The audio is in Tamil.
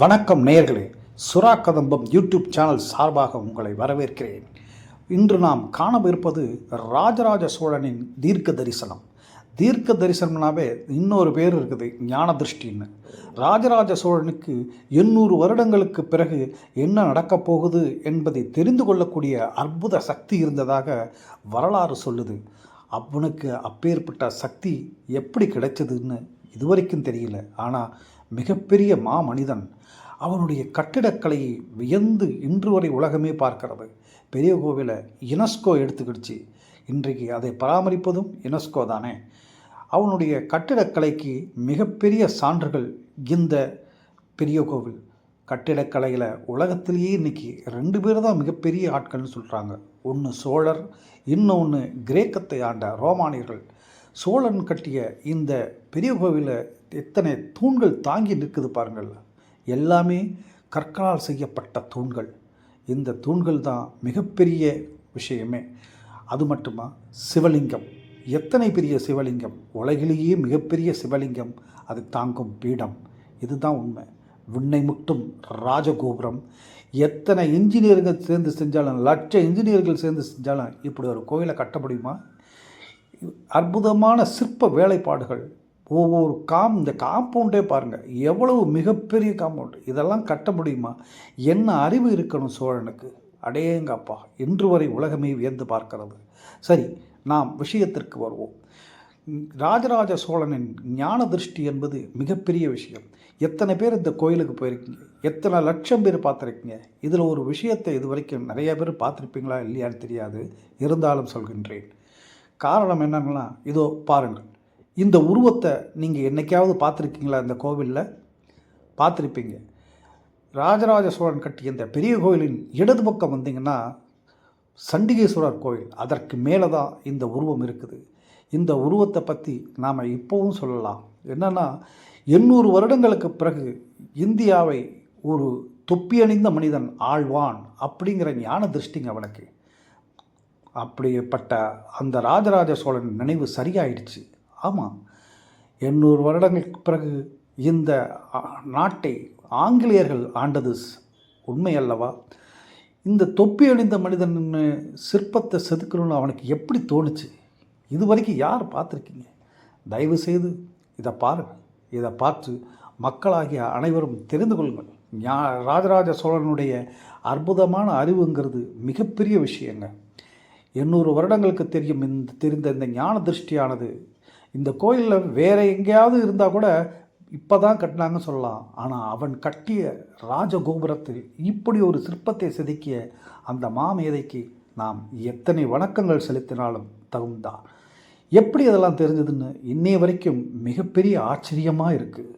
வணக்கம் நேயர்களே. சுறா கதம்பம் யூடியூப் சேனல் சார்பாக உங்களை வரவேற்கிறேன். இன்று நாம் காணவிருப்பது ராஜராஜ சோழனின் தீர்க்க தரிசனம் தீர்க்க தரிசனம்னாவே இன்னொரு பேர் இருக்குது ஞான திருஷ்டின்னு ராஜராஜ சோழனுக்கு எண்ணூறு வருடங்களுக்கு பிறகு என்ன நடக்கப் போகுது என்பதை தெரிந்து கொள்ளக்கூடிய அற்புத சக்தி இருந்ததாக வரலாறு சொல்லுது. அவனுக்கு அப்பேற்பட்ட சக்தி எப்படி கிடைச்சதுன்னு இதுவரைக்கும் தெரியல. ஆனால் மிகப்பெரிய மாமனிதன் அவனுடைய கட்டிடக்கலையை வியந்து இன்று வரை உலகமே பார்க்கிறது. பெரிய கோவிலை யுனெஸ்கோ எடுத்துக்கிடுச்சு. இன்றைக்கு அதை பராமரிப்பதும் யுனெஸ்கோ தானே. அவனுடைய கட்டிடக்கலைக்கு மிகப்பெரிய சான்றுகள் இந்த பெரிய கோவில். கட்டிடக்கலையில் உலகத்திலேயே இன்றைக்கி ரெண்டு பேர் தான் மிகப்பெரிய ஆட்கள்னு சொல்கிறாங்க ஒன்று சோழர் இன்னொன்று கிரேக்கத்தை ஆண்ட ரோமானியர்கள். சோழன் கட்டிய இந்த பெரிய கோவிலில் எத்தனை தூண்கள் தாங்கி நிற்குது பாருங்கள். எல்லாமே கற்களால் செய்யப்பட்ட தூண்கள். இந்த தூண்கள் தான் மிகப்பெரிய விஷயமே. அது மட்டுமா? சிவலிங்கம். எத்தனை பெரிய சிவலிங்கம்? உலகிலேயே மிகப்பெரிய சிவலிங்கம். அது தாங்கும் பீடம். இதுதான் உண்மை. விண்ணை முட்டும் ராஜகோபுரம். எத்தனை இன்ஜினியர்கள் சேர்ந்து செஞ்சாலும் லட்ச இன்ஜினியர்கள் சேர்ந்து செஞ்சாலும் இப்படி ஒரு கோயிலை கட்ட முடியுமா? அற்புதமான சிற்ப வேலைப்பாடுகள். ஒவ்வொரு காம் இந்த காம்பவுண்டே பாருங்கள் எவ்வளவு மிகப்பெரிய காம்பவுண்டு. இதெல்லாம் கட்ட முடியுமா? என்ன அறிவு இருக்கணும் சோழனுக்கு? அடேங்கப்பா இன்று வரை உலகமே வியந்து பார்க்கிறது. சரி நாம் விஷயத்திற்கு வருவோம். ராஜராஜ சோழனின் ஞான திருஷ்டி என்பது மிகப்பெரிய விஷயம். எத்தனை பேர் இந்த கோயிலுக்கு போயிருக்கீங்க? எத்தனை லட்சம் பேர் பார்த்துருக்கீங்க? இதில் ஒரு விஷயத்தை இது வரைக்கும் நிறைய பேர் பார்த்துருப்பீங்களா இல்லையான்னு தெரியாது. இருந்தாலும் சொல்கின்றேன். காரணம் என்னன்னா இதோ பாருங்கள். இந்த உருவத்தை நீங்கள் என்றைக்காவது பார்த்துருக்கீங்களா இந்த கோவிலில்? பார்த்துருப்பீங்க. ராஜராஜ சோழன் கட்டிய இந்த பெரிய கோயிலின் இடது பக்கம் வந்தீங்கன்னா சண்டிகேஸ்வரர் கோயில் அதற்கு மேலே தான் இந்த உருவம் இருக்குது. இந்த உருவத்தை பற்றி நாம் இப்போவும் சொல்லலாம். என்னென்னா எண்ணூறு வருடங்களுக்கு பிறகு இந்தியாவை ஒரு தொப்பி அணிந்த மனிதன் ஆழ்வான் அப்படிங்கிற ஞான திருஷ்டிங்க அவனுக்கு. அப்படிப்பட்ட அந்த ராஜராஜ சோழன் நினைவு சரியாயிடுச்சு. ஆமாம் எண்ணூறு வருடங்களுக்கு பிறகு இந்த நாட்டை ஆங்கிலேயர்கள் ஆண்டது ஸ்- உண்மை அல்லவா? இந்த தொப்பி அணிந்த மனிதன் சிற்பத்தை செதுக்கணும்னு அவனுக்கு எப்படி தோணுச்சு? இது வரைக்கும் யார் பார்த்துருக்கீங்க? தயவு செய்து இதை பாருங்கள். இதை பார்த்து மக்களாகிய அனைவரும் தெரிந்து கொள்ளுங்கள். ஞா ராஜராஜ சோழனுடைய அற்புதமான அறிவுங்கிறது மிகப்பெரிய விஷயங்க. எண்ணூறு வருடங்களுக்கு தெரியும் இந்த தெரிந்த இந்த ஞான திருஷ்டியானது இந்த கோயிலில் வேறு எங்கேயாவது இருந்தால் கூட இப்போ தான் கட்டினாங்கன்னு சொல்லலாம். ஆனால் அவன் கட்டிய ராஜகோபுரத்தில் இப்படி ஒரு சிற்பத்தை செதுக்கிய அந்த மாமேதைக்கு நாம் எத்தனை வணக்கங்கள் செலுத்தினாலும் தகுந்தா? எப்படி அதெல்லாம் தெரிஞ்சதுன்னு இன்னைய வரைக்கும் மிகப்பெரிய ஆச்சரியமாக இருக்குது